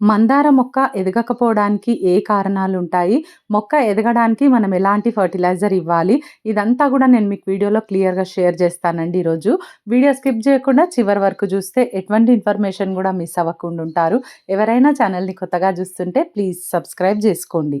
మందార మొక్క ఎదగకపోవడానికి ఏ కారణాలు ఉంటాయి మొక్క ఎదగడానికి మనం ఎలాంటి ఫర్టిలైజర్ ఇవ్వాలి? ఇదంతా కూడా నేను మీకు వీడియోలో క్లియర్‌గా షేర్ చేస్తానండి ఈరోజు. వీడియో స్కిప్ చేయకుండా చివరి వరకు చూస్తే ఎటువంటి ఇన్ఫర్మేషన్ కూడా మిస్ అవ్వకుండా ఉంటారు. ఎవరైనా ఛానల్‌ని కొత్తగా చూస్తుంటే ప్లీజ్ సబ్స్క్రైబ్ చేసుకోండి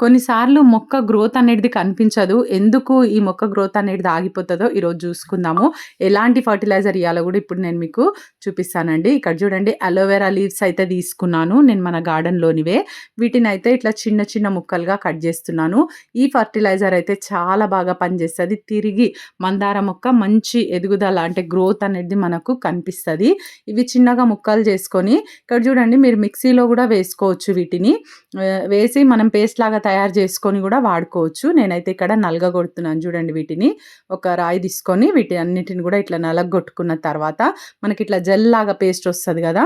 కొన్నిసార్లు మొక్క గ్రోత్ అనేది కనిపించదు. ఎందుకు ఈ మొక్క గ్రోత్ అనేది ఆగిపోతుందో ఈరోజు చూసుకుందాము. ఎలాంటి ఫర్టిలైజర్ ఇయ్యాలో కూడా ఇప్పుడు నేను మీకు చూపిస్తానండి. ఇక్కడ చూడండి అలోవెరా లీవ్స్ అయితే తీసుకున్నాను. నేను మన గార్డెన్‌లోనివే. వీటిని అయితే ఇట్లా చిన్న చిన్న ముక్కలుగా కట్ చేస్తున్నాను. ఈ ఫర్టిలైజర్ అయితే చాలా బాగా పనిచేస్తుంది తిరిగి మందార మొక్క మంచి ఎదుగుదల అంటే గ్రోత్ అనేది మనకు కనిపిస్తుంది ఇవి చిన్నగా ముక్కలు చేసుకొని ఇక్కడ చూడండి మీరు మిక్సీలో కూడా వేసుకోవచ్చు వీటిని. వేసి మనం పేస్ట్ లాగా తయారు చేసుకొని కూడా వాడుకోవచ్చు. నేనైతే ఇక్కడ నలగగొడుతున్నాను చూడండి వీటిని. ఒక రాయి తీసుకొని వీటి అన్నిటిని కూడా ఇట్లా నలగొట్టుకున్న తర్వాత మనకిట్లా జెల్ లాగా పేస్ట్ వస్తుంది కదా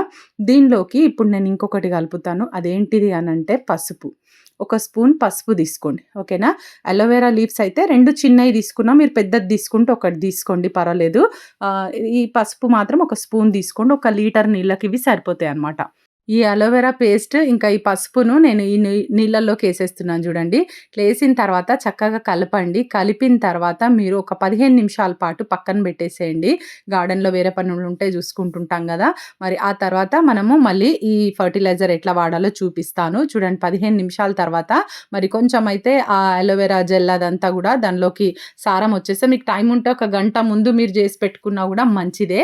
దీనిలోకి ఇప్పుడు నేను ఇంకొకటి కలుపుతాను. అదేంటిది అనంటే పసుపు. ఒక స్పూన్ పసుపు తీసుకోండి. ఓకేనా? అలోవెరా లీవ్స్ అయితే రెండు చిన్నవి తీసుకున్నా. మీరు పెద్దది తీసుకుంటే ఒకటి తీసుకోండి పర్వాలేదు. ఈ పసుపు మాత్రం ఒక స్పూన్ తీసుకోండి. ఒక లీటర్ నీళ్ళకి ఇవి సరిపోతాయన్నమాట. ఈ అలోవెరా పేస్ట్ ఇంకా ఈ పసుపును నేను ఈ నీ నీళ్ళల్లోకి వేసేస్తున్నాను చూడండి. వేసిన తర్వాత చక్కగా కలపండి. కలిపిన తర్వాత మీరు ఒక 15 నిమిషాల పాటు పక్కన పెట్టేసేయండి. గార్డెన్‌లో వేరే పనులు ఉంటే చూసుకుంటుంటాం కదా మరి ఆ తర్వాత మనము మళ్ళీ ఈ ఫర్టిలైజర్ ఎట్లా వాడాలో చూపిస్తాను. చూడండి 15 నిమిషాల తర్వాత మరి కొంచెం అయితే ఆ అలోవెరా జెల్ అదంతా కూడా దానిలోకి సారం వచ్చేస్తే మీకు టైం ఉంటే ఒక గంట ముందు మీరు చేసి పెట్టుకున్నా కూడా మంచిదే.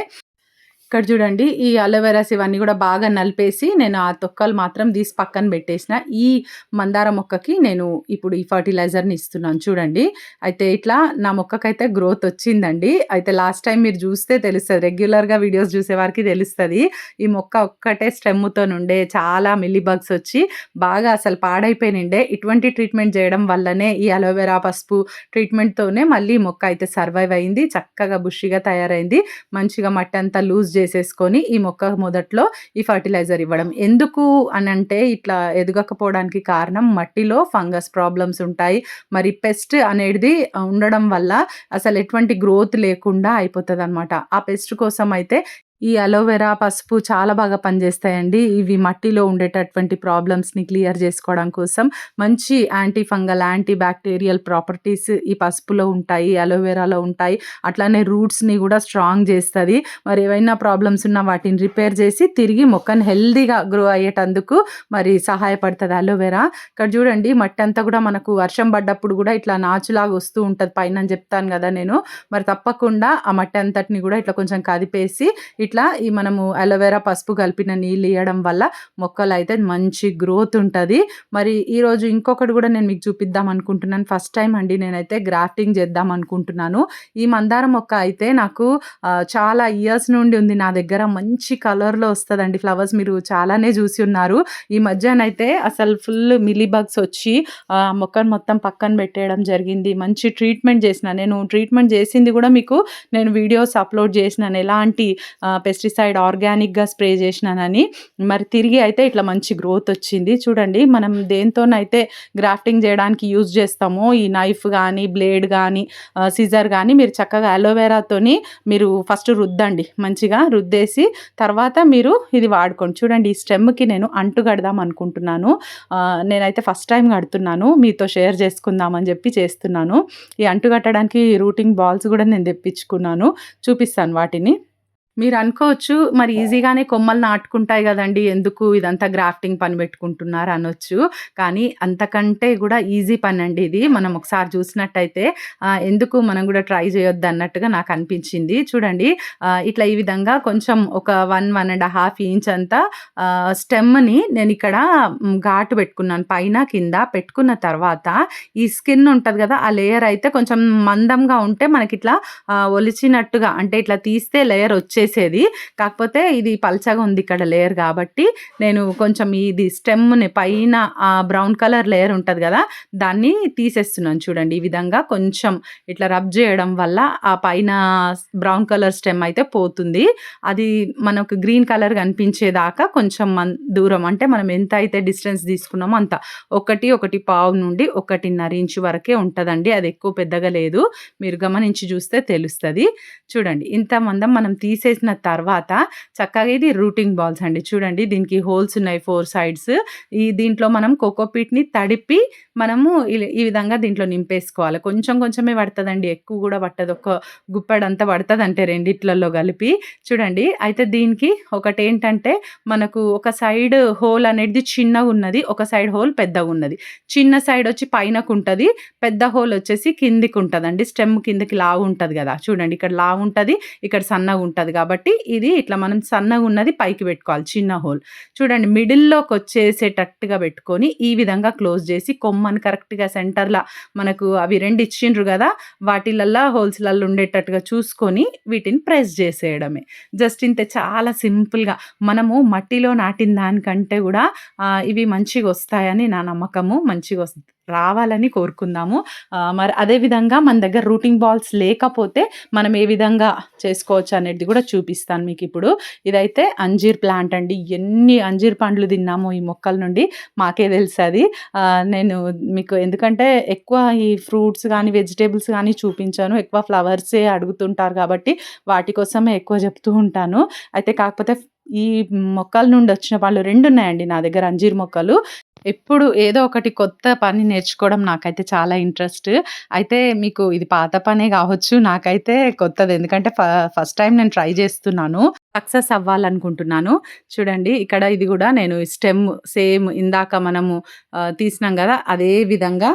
ఇక్కడ చూడండి ఈ అలోవెరాస్ ఇవన్నీ కూడా బాగా నలిపేసి నేను ఆ తొక్కలు మాత్రం తీసి పక్కన పెట్టేసిన. ఈ మందార మొక్కకి నేను ఇప్పుడు ఈ ఫర్టిలైజర్‌ని ఇస్తున్నాను చూడండి. అయితే ఇట్లా నా మొక్కకైతే గ్రోత్ వచ్చిందండి. అయితే లాస్ట్ టైం మీరు చూస్తే తెలుస్తుంది రెగ్యులర్‌గా వీడియోస్ చూసేవారికి తెలుస్తుంది ఈ మొక్క ఒక్కటే స్టెమ్‌తోనుండే చాలా మిల్లీబగ్స్ వచ్చి బాగా అసలు పాడైపోయినుండే. ఇటువంటి ట్రీట్మెంట్ చేయడం వల్లనే ఈ అలోవెరా, పసుపు ట్రీట్మెంట్‌తోనే మళ్ళీ మొక్క అయితే సర్వైవ్ అయింది. చక్కగా బుషిగా తయారైంది. మంచిగా మట్టంతా లూజ్ చేసేసుకొని ఈ మొక్క మొదట్లో ఈ ఫర్టిలైజర్ ఇవ్వడం. ఎందుకు అనంటే ఇట్లా ఎదగకపోవడానికి కారణం మట్టిలో ఫంగస్ ప్రాబ్లమ్స్ ఉంటాయి. మరి పెస్ట్ అనేది ఉండడం వల్ల అసలు ఎటువంటి గ్రోత్ లేకుండా అయిపోతదనమాట. ఆ పెస్ట్ కోసం అయితే ఈ అలోవెరా, పసుపు చాలా బాగా పనిచేస్తాయండి. ఇవి మట్టిలో ఉండేటటువంటి ప్రాబ్లమ్స్‌ని క్లియర్ చేసుకోవడం కోసం మంచి anti fungal, anti bacterial properties ఈ పసుపులో ఉంటాయి. అలోవెరాలో ఉంటాయి. అట్లానే రూట్స్‌ని కూడా స్ట్రాంగ్ చేస్తుంది మరి ఏవైనా ప్రాబ్లమ్స్ ఉన్నా వాటిని రిపేర్ చేసి తిరిగి మొక్కను హెల్దీగా గ్రో అయ్యేటందుకు మరి సహాయపడుతుంది అలోవెరా. ఇక్కడ చూడండి మట్టి అంతా కూడా మనకు వర్షం పడ్డప్పుడు కూడా ఇట్లా నాచులాగా వస్తూ ఉంటుంది పైన చెప్తాను కదా నేను. మరి తప్పకుండా ఆ మట్టి అంతటిని కూడా ఇట్లా కొంచెం కదిపేసి ఇట్లా ఈ మనము అలోవెరా, పసుపు కలిపిన నీళ్ళు ఇవ్వడం వల్ల మొక్కలైతే మంచి గ్రోత్ ఉంటుంది మరి ఈరోజు ఇంకొకటి కూడా నేను మీకు చూపిద్దాం అనుకుంటున్నాను. ఫస్ట్ టైం అండి నేనైతే గ్రాఫ్టింగ్ చేద్దాం అనుకుంటున్నాను. ఈ మందార మొక్క అయితే నాకు చాలా ఇయర్స్ నుండి ఉంది నా దగ్గర. మంచి కలర్‌లో వస్తుందండి ఫ్లవర్స్. మీరు చాలానే చూసి ఉన్నారు. ఈ మధ్యనైతే అసలు ఫుల్ మిలీబగ్స్ వచ్చి మొక్కను మొత్తం పక్కన పెట్టేయడం జరిగింది. మంచి ట్రీట్మెంట్ చేసిన. నేను ట్రీట్మెంట్ చేసింది కూడా మీకు నేను వీడియోస్ అప్‌లోడ్ చేసినాను. ఎలాంటి పెస్టిసైడ్ ఆర్గానిక్‌గా స్ప్రే చేసినానని. మరి తిరిగి అయితే ఇట్లా మంచి గ్రోత్ వచ్చింది. చూడండి మనం దేనితోనైతే గ్రాఫ్టింగ్ చేయడానికి యూజ్ చేస్తామో ఈ నైఫ్ కానీ బ్లేడ్ కానీ సిజర్ కానీ మీరు చక్కగా అలోవెరాతోని మీరు ఫస్ట్ రుద్దండి. మంచిగా రుద్దేసి తర్వాత మీరు ఇది వాడుకోండి. చూడండి ఈ స్టెమ్‌కి నేను అంటు కడదాం అనుకుంటున్నాను. నేనైతే ఫస్ట్ టైం కడుతున్నాను. మీతో షేర్ చేసుకుందాం అని చెప్పి చేస్తున్నాను. ఈ అంటు కట్టడానికి రూటింగ్ బాల్స్ కూడా నేను తెప్పించుకున్నాను. చూపిస్తాను వాటిని. మీరు అనుకోవచ్చు మరి ఈజీగానే కొమ్మలు నాటుకుంటాయి గదండీ! ఎందుకు ఇదంతా గ్రాఫ్టింగ్ పని పెట్టుకుంటున్నారు అనొచ్చు. కానీ అంతకంటే గూడా ఈజీ పనండి ఇది. మనం ఒకసారి చూసినట్టయితే ఎందుకు మనం గూడా ట్రై చేయొద్దు అన్నట్టుగా నాకు అనిపించింది. చూడండి ఇట్లా ఈ విధంగా కొంచెం ఒక 1, 1 ½ ఇంచ్ అంతా స్టెమ్‌ని నేనిక్కడ హ్మ్, ఘాటు పెట్టుకున్నాను. పైన, కింద పెట్టుకున్న తర్వాత ఈ స్కిన్ ఉంటది గదా! ఆ లేయర్ అయితే కొంచెం మందంగా ఉంటే మనకిట్లా ఆహ్, ఒలిచినట్టుగా అంటే ఇట్లా తీస్తే లేయర్ వచ్చే వచ్చేసేది కాకపోతే ఇది పల్చగా ఉంది ఇక్కడ లేయర్ కాబట్టి నేను కొంచెం ఇది స్టెమ్ని పైన ఆ బ్రౌన్ కలర్ లేయర్ ఉంటుంది కదా దాన్ని తీసేస్తున్నాను చూడండి. ఈ విధంగా కొంచెం ఇట్లా రబ్ చేయడం వల్ల ఆ పైన బ్రౌన్ కలర్ స్టెమ్ అయితే పోతుంది. అది మనకు గ్రీన్ కలర్ కనిపించేదాకా కొంచెం దూరం అంటే మనం ఎంత అయితే డిస్టెన్స్ తీసుకున్నామో అంత. ఒకటి ఒకటి పావు నుండి ఒకటిన్నర ఇంచు వరకే ఉంటుందండి. అది ఎక్కువ పెద్దగా లేదు. మీరు గమనించి చూస్తే తెలుస్తుంది. చూడండి ఇంత మందం మనం తీసే చేసిన తర్వాత చక్కగా ఇది రూటింగ్ బాల్స్ అండి. చూడండి దీనికి హోల్స్ ఉన్నాయి ఫోర్ సైడ్స్. ఈ దీంట్లో మనం కోకోపీట్ని తడిపి మనము ఈ విధంగా దీంట్లో నింపేసుకోవాలి. కొంచెం కొంచెమే పడుతుందండి. ఎక్కువ కూడా పట్టదు. ఒక గుప్పెడంతా పడుతుంది అంటే రెండిట్లలో కలిపి. చూడండి అయితే దీనికి ఒకటి ఏంటంటే మనకు ఒక సైడ్ హోల్ అనేది చిన్నగా ఉన్నది ఒక సైడ్ హోల్ పెద్దగా ఉన్నది. చిన్న సైడ్ వచ్చి పైనకు ఉంటుంది పెద్ద హోల్ వచ్చేసి కిందికి ఉంటుందండి స్టెమ్ కిందికి లావు ఉంటుంది కదా. చూడండి ఇక్కడ లావు ఉంటుంది ఇక్కడ సన్నగా ఉంటుంది కాబట్టి ఇది ఇట్లా మనం సన్నగా ఉన్నది పైకి పెట్టుకోవాలి చిన్న హోల్. చూడండి మిడిల్లోకి వచ్చేసేటట్టుగా పెట్టుకొని ఈ విధంగా క్లోజ్ చేసి కొమ్మని కరెక్ట్గా సెంటర్లో మనకు అవి రెండు ఇచ్చిండ్రు కదా వాటిలల్లో హోల్స్లల్లో ఉండేటట్టుగా చూసుకొని వీటిని ప్రెస్ చేసేయడమే. జస్ట్ ఇంత చాలా సింపుల్గా. మనము మట్టిలో నాటిన దానికంటే కూడా ఇవి మంచిగా వస్తాయని నా నమ్మకము మంచిగా వస్తుంది రావాలని కోరుకుందాము. మరి అదేవిధంగా మన దగ్గర రూటింగ్ బాల్స్ లేకపోతే మనం ఏ విధంగా చేసుకోవచ్చు అనేది కూడా చూపిస్తాను మీకు ఇప్పుడు. ఇదైతే అంజీర్ ప్లాంట్ అండి. ఎన్ని అంజీర్ పండ్లు తిన్నామో ఈ మొక్కల నుండి మాకే తెలుసు అది. నేను మీకు ఎందుకంటే ఎక్కువ ఈ ఫ్రూట్స్ కానీ వెజిటేబుల్స్ కానీ చూపించాను. ఎక్కువ ఫ్లవర్సే అడుగుతుంటారు కాబట్టి వాటి కోసమే ఎక్కువ చెప్తూ ఉంటాను. అయితే కాకపోతే ఈ మొక్కల నుండి వచ్చిన పళ్ళు రెండు ఉన్నాయండి నా దగ్గర అంజీర్ మొక్కలు. ఎప్పుడు ఏదో ఒకటి కొత్త పని నేర్చుకోవడం నాకైతే చాలా ఇంట్రెస్ట్. అయితే మీకు ఇది పాత పనే కావచ్చు నాకైతే కొత్తది. ఎందుకంటే ఫస్ట్ టైం నేను ట్రై చేస్తున్నాను. సక్సెస్ అవ్వాలనుకుంటున్నాను. చూడండి ఇక్కడ ఇది కూడా నేను స్టెమ్ సేమ్ ఇందాక మనము తీసినాం కదా అదే విధంగా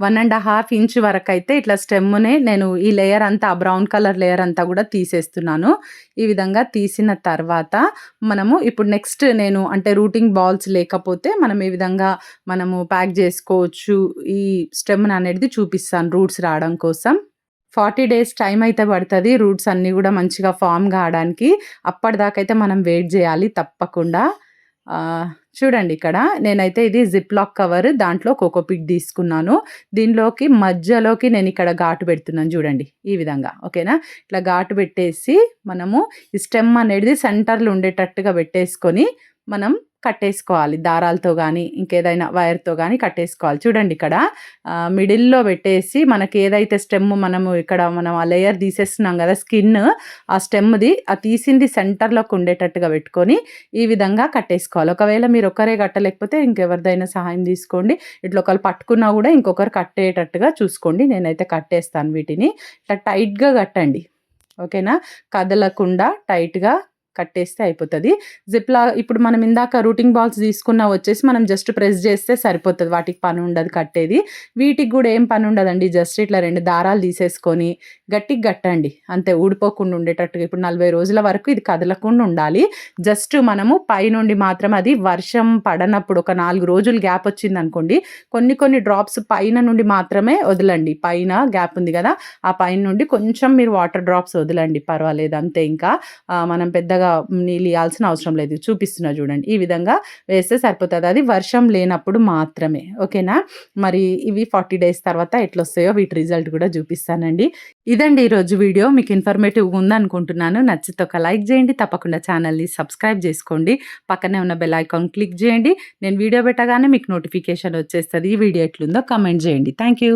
వన్ అండ్ హాఫ్ ఇంచ్ వరకు అయితే ఇట్లా స్టెమ్నే నేను ఈ లేయర్ అంతా బ్రౌన్ కలర్ లేయర్ అంతా కూడా తీసేస్తున్నాను. ఈ విధంగా తీసిన తర్వాత మనము ఇప్పుడు నెక్స్ట్ నేను అంటే రూటింగ్ బాల్స్ లేకపోతే మనం ఈ విధంగా మనము ప్యాక్ చేసుకోవచ్చు. ఈ స్టెమ్ అనేది చూపిస్తాను రూట్స్ రావడం కోసం. ఫార్టీ డేస్ టైం అయితే పడుతుంది రూట్స్ అన్నీ కూడా మంచిగా ఫామ్ కావడానికి అప్పటిదాకైతే మనం వెయిట్ చేయాలి తప్పకుండా. చూడండి ఇక్కడ. నేనైతే ఇది జిప్ లాక్ కవర్ దాంట్లో కోకోపిట్ తీసుకున్నాను. దీనిలోకి మధ్యలోకి నేను ఇక్కడ ఘాటు పెడుతున్నాను చూడండి ఈ విధంగా ఓకేనా? ఇట్లా ఘాటు పెట్టేసి మనము ఈ స్టెమ్ అనేది సెంటర్లో ఉండేటట్టుగా పెట్టేసుకొని మనం కట్టేసుకోవాలి. దారాలతో కానీ ఇంకేదైనా వైర్తో కానీ కట్టేసుకోవాలి. చూడండి ఇక్కడ మిడిల్లో పెట్టేసి మనకి ఏదైతే స్టెమ్ మనము ఇక్కడ మనం ఆ లేయర్ తీసేస్తున్నాం కదా స్కిన్ ఆ స్టెమ్ది ఆ తీసింది సెంటర్లోకి ఉండేటట్టుగా పెట్టుకొని ఈ విధంగా కట్టేసుకోవాలి. ఒకవేళ మీరు ఒకరే కట్టలేకపోతే ఇంకెవరిదైనా సహాయం తీసుకోండి. ఇట్లా ఒకరు పట్టుకున్నా కూడా ఇంకొకరు కట్టేటట్టుగా చూసుకోండి. నేనైతే కట్టేస్తాను వీటిని. ఇట్లా టైట్గా కట్టండి. ఓకేనా? కదలకుండా టైట్గా కట్టేస్తే అయిపోతుంది. జిప్లా ఇప్పుడు మనం ఇందాక రూటింగ్ బాల్స్ తీసుకున్న వచ్చేసి మనం జస్ట్ ప్రెస్ చేస్తే సరిపోతుంది. వాటికి పని ఉండదు కట్టేది. వీటికి కూడా ఏం పని ఉండదండి. జస్ట్ ఇట్లా రెండు దారాలు తీసేసుకొని గట్టికి కట్టండి. అంతే ఊడిపోకుండా ఉండేటట్టుగా. ఇప్పుడు నలభై రోజుల వరకు ఇది కదలకుండా ఉండాలి. జస్ట్ మనము పైనుండి మాత్రం అది వర్షం పడనప్పుడు ఒక నాలుగు రోజులు గ్యాప్ వచ్చింది అనుకోండి కొన్ని కొన్ని డ్రాప్స్ పైన నుండి మాత్రమే వదలండి. పైన గ్యాప్ ఉంది కదా ఆ పైన నుండి కొంచెం మీరు వాటర్ డ్రాప్స్ వదలండి. పర్వాలేదు అంతే ఇంకా. మనం పెద్దగా పెద్దగా నీళ్ళు అవసరం లేదు. చూపిస్తున్నా చూడండి. ఈ విధంగా వేస్తే సరిపోతుంది. అది వర్షం లేనప్పుడు మాత్రమే. ఓకేనా? మరి ఇవి ఫార్టీ డేస్ తర్వాత ఎట్లా వస్తాయో వీటి రిజల్ట్ కూడా చూపిస్తానండి. ఇదండి ఈరోజు వీడియో. మీకు ఇన్ఫర్మేటివ్ ఉందనుకుంటున్నాను. నచ్చితే ఒక లైక్ చేయండి. తప్పకుండా ఛానల్ని సబ్స్క్రైబ్ చేసుకోండి. పక్కనే ఉన్న బెల్ ఐకాన్ క్లిక్ చేయండి. నేను వీడియో పెట్టగానే మీకు నోటిఫికేషన్ వచ్చేస్తుంది. ఈ వీడియో ఎట్లుందో కమెంట్ చేయండి. Thank you.